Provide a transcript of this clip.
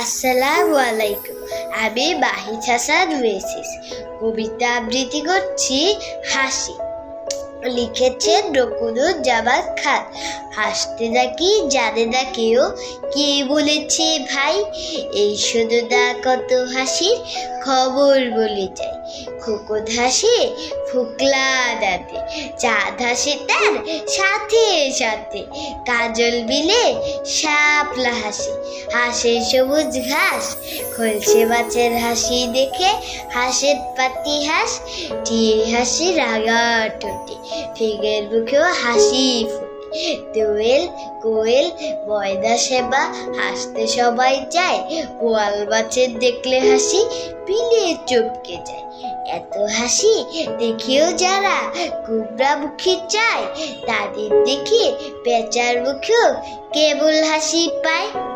আসসালামু আলাইকুম। আমি মাহিদ হাসান মেসিস কবিতা আবৃত্তি করছি হাসি। লিখেছেন রকুনুজ্জামান খান। হাসতে নাকি জানে না কেউ কে বলেছে ভাই। এই শুধু না, কত হাসির খবর বলে যায়। খোকন হাসে, ফুকলা দাঁতে। চাঁদ হাসে তার সাথে সাথে। কাজল বিলে শাপলা হাসি। হাসে সবুজ ঘাস খলছে মাছের হাসি দেখে। হাসের পাতি হাস, টিয়ে হাসি রাগা ঠোঁটে। ফিগের মুখেও হাসি দোয়েল, কোয়েল ময়দা সেবা, হাসতে সবাই চায় গোয়াল মাছের দেখলে হাসি, পিলে চমকে যায়। এত হাসি দেখিও যারা কুমড়া মুখী চায়, তাদের দেখে পেঁচার মুখেও কেবল হাসি পায়।